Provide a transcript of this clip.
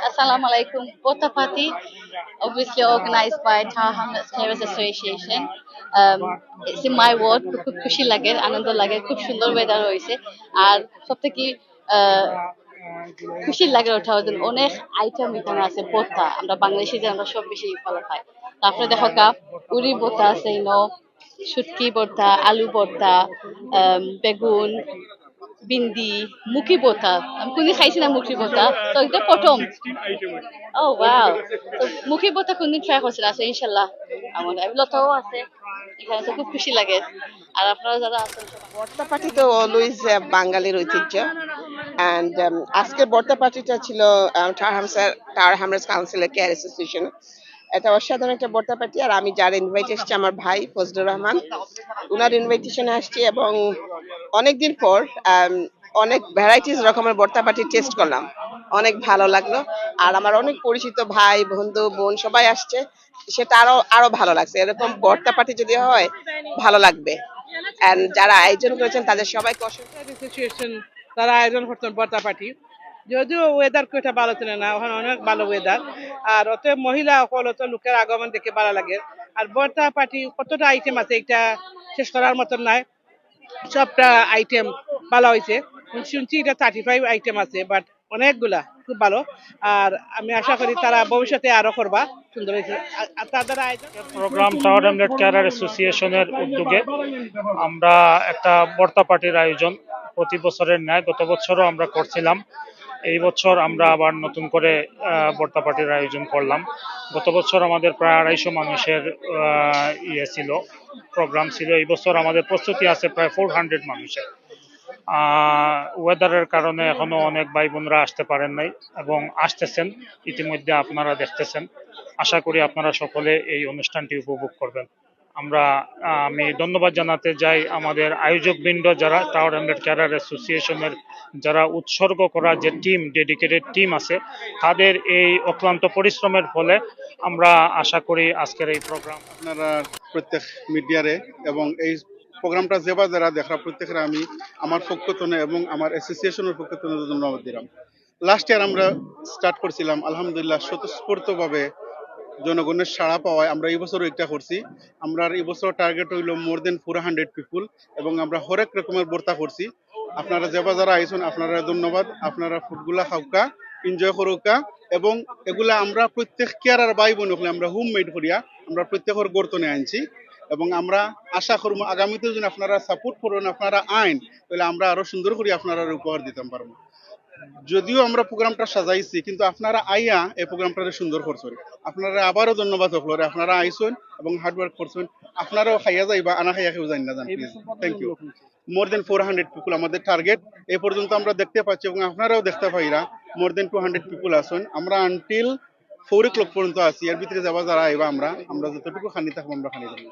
Assalamu alaikum. Bota party, obviously organized by Tower Hamlets Carers Association. Um, it's in my ward, খুব খুশি লাগে আনন্দ লাগে খুব সুন্দর ওয়েদার হয়েছে আর সব খুশি লাগে ওঠা ওদের অনেক আইটেম এখানে আছে বোতা আমরা বাংলাদেশি যে আমরা সব বেশি ভালো খাই তারপরে দেখো কাপ উড়ি বোতা আছে ইনো শুটকি ভর্তা আলু ভর্তা বেগুন বিন্দি মুখি বোতা। আমি কোনদিন খাইছি না মুখি বোতা। তো এটা প্রথম ও ওয়াও তো মুখি বোতা কোনদিন ট্রাই করছি না ইনশাল্লাহ। আমার এগুলোতেও আছে। এখানে তো খুব খুশি লাগে। আর আপনারা যারা আছেন বর্তা পার্টি তো অলওয়েজ বাঙালির ঐতিহ্য। অ্যান্ড আজকের বর্তা পার্টিটা ছিল টাওয়ার হামসার টাওয়ার হামরাস কাউন্সিলের কেয়ার অ্যাসোসিয়েশন এটা অসাধারণ একটা বর্তা পার্টি আর আমি যার ইনভাইট এসেছি আমার ভাই ফজলুর রহমান। উনার ইনভাইটেশনে আসছি এবং অনেকদিন পর um, অনেক ভ্যারাইটিস রকমের বর্তা পার্টি টেস্ট করলাম। অনেক ভালো লাগল। আর আমার অনেক পরিচিত ভাই বন্ধু বোন সবাই আসছে। সেটা আরও আরও ভালো লাগছে। এরকম বর্তা পার্টি যদি হয় ভালো লাগবে। যারা আয়োজন করেছেন তাদের সবাইকে সিচুয়েশন তারা আয়োজন করতেন বর্তা পার্টি যদিও ওয়েদার খুব ভালো ছিল না ওখানে অনেক ভালো ওয়েদার আর অত মহিলা সকল অত লোকের আগমন দেখে ভালো লাগে। আর বর্তা পার্টি কতটা আইটেম আছে এটা শেষ করার মতন নাই সবটা আইটেম ভালো হয়েছে। শুনছি এটা থার্টি ফাইভ আইটেম আছে বাট অনেকগুলা খুব ভালো। আর আমি আশা করি তারা ভবিষ্যতে আরও করবা। সুন্দর হয়েছে। তাদের প্রোগ্রাম টাওয়ার হ্যামলেট ক্যারার অ্যাসোসিয়েশনের উদ্যোগে আমরা একটা বর্তা পার্টির আয়োজন প্রতি বছরের ন্যায়, গত বছরও আমরা করছিলাম। এই বছর আমরা আবার নতুন করে বর্তা পার্টির আয়োজন করলাম। গত বছর আমাদের প্রায় আড়াইশো মানুষের ইয়ে ছিল প্রোগ্রাম ছিল। এই বছর আমাদের প্রস্তুতি আছে প্রায় ফোর হান্ড্রেড মানুষের। ওয়েদারের কারণে এখনও অনেক ভাই বোনরা আসতে পারেন নাই এবং আসতেছেন। ইতিমধ্যে আপনারা দেখতেছেন। আশা করি আপনারা সকলে এই অনুষ্ঠানটি উপভোগ করবেন। আমরা আমি ধন্যবাদ জানাতে যাই আমাদের আয়োজকবৃন্দ যারা টাওয়ার হ্যামলেট ক্যারার অ্যাসোসিয়েশনের যারা উৎসর্গ করা যে টিম ডেডিকেটেড টিম আছে, তাদের এই অক্লান্ত পরিশ্রমের ফলে আমরা আশা করি আজকের এই প্রোগ্রাম আপনারা প্রত্যেক মিডিয়ারে এবং এই প্রোগ্রামটা যেবা যারা দেখা প্রত্যেকের আমি আমার পক্ষ থেকে এবং আমার অ্যাসোসিয়েশনের পক্ষ থেকে ধন্যবাদ দিলাম। লাস্ট ইয়ার আমরা স্টার্ট করছিলাম, আলহামদুলিল্লাহ, স্বতঃস্ফূর্তভাবে জনগণের সাড়া পাওয়ায় আমরা এই বছরও একটা করছি। আমরা এই বছর টার্গেট হইল more than four hundred people এবং আমরা হরেক রকমের বর্তা করছি। আপনারা যেবা যারা আইসুন আপনারা ধন্যবাদ। আপনারা ফুডগুলা খাওকা এনজয় করুকা এবং এগুলা আমরা প্রত্যেক কেয়ার আর ভাই বোন হলে আমরা হোম মেড করিয়া আমরা প্রত্যেকের গর্তনে আনছি এবং আমরা আশা করব আগামীতে যদি আপনারা সাপোর্ট করবেন আপনারা আইন, তাহলে আমরা আরও সুন্দর করে আপনারা উপহার দিতে পারব। যদিও আমরা প্রোগ্রামটা সাজাইছি কিন্তু আপনারা আইয়া এই প্রোগ্রামটা সুন্দর করছেন। আপনারা আবারও ধন্যবাদ হকলরে আপনারা আইসুন এবং হার্ড ওয়ার্ক করছেন। আপনারাও খাইয়া যাইবা আনা খাইয়া কেউ জানি না জান please thank you more than four hundred people আমাদের টার্গেট এই পর্যন্ত আমরা দেখতে পাচ্ছি এবং আপনারাও দেখতে পাইরা more than two hundred people আসুন। আমরা আনটিল ফোর ও ক্লক পর্যন্ত আছি। এর ভিতরে যাবা যারা আইবা আমরা। আমরা যতটুকু খানি থাকব আমরা খানি থাকব।